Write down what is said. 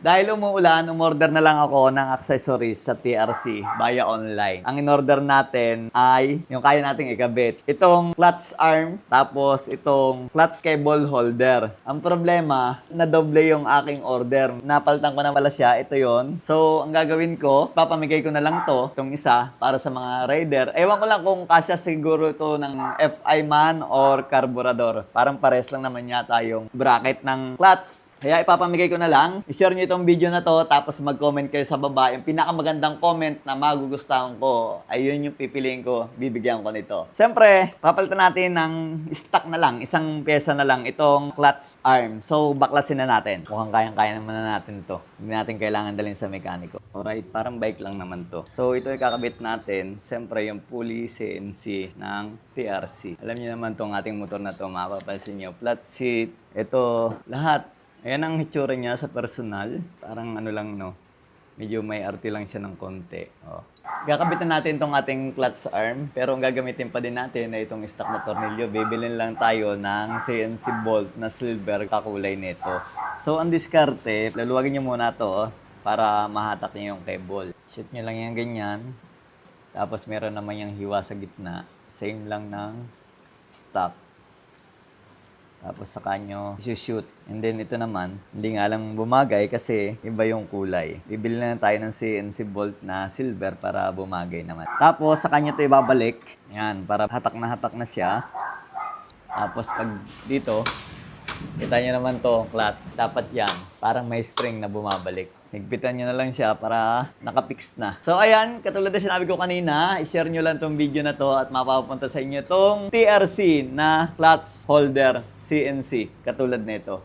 Dahil umuulan, umorder na lang ako ng accessories sa TRC via online. Ang in-order natin ay yung kaya nating ikabit. Itong clutch arm, tapos itong clutch cable holder. Ang problema, nadoble yung aking order. Napalitan ko na pala siya, ito yon. So, ang gagawin ko, papamigay ko na lang to, itong isa, para sa mga rider. Ewan ko lang kung kasya siguro to ng FI man or carburador. Parang pares lang naman yata yung bracket ng clutch. Kaya ipapamigay ko na lang. I-share nyo itong video na to tapos mag-comment kayo sa baba. Yung pinakamagandang comment na magugustuhan ko, ayun yung pipiliin ko. Bibigyan ko nito. Siyempre, papalitan natin ng stock na lang. Isang pyesa na lang itong clutch arm. So, baklasin na natin. Mukhang kayang-kaya naman na natin to. Hindi natin kailangan dalhin sa mekaniko. Alright, parang bike lang naman to. So, ito yung kakabit natin. Siyempre, yung pulley CNC ng TRC. Alam niyo naman tong ating motor na to, mapapansin niyo. Flat seat, ito, lahat. Ayan ang hitsura niya sa personal. Parang ano lang, no? Medyo may arte lang siya ng konti. Oh. Gakabitan natin tong ating clutch arm, pero ang gagamitin pa din natin na itong stock na tornilyo. Bibilin lang tayo ng CNC bolt na silver kakulay nito. So, ang diskarte, laluwagin niyo muna to oh, para mahatak niyo yung cable. Shoot niyo lang yung ganyan. Tapos meron naman yung hiwa sa gitna. Same lang ng stock. Tapos saka nyo shoot. And then ito naman, hindi nga lang bumagay kasi iba yung kulay. Bibili na tayo ng CNC bolt na silver para bumagay naman. Tapos sa kanya ito ibabalik. Yan, para hatak na hatak na siya. Tapos pag dito, kita nyo naman to, clutch. Dapat yan, parang may spring na bumabalik. Higpitan nyo na lang siya para nakapix na. So ayan, katulad na sinabi ko kanina, i-share nyo lang tong video na to at mapapunta sa inyo tong TRC na clutch holder CNC, katulad nito.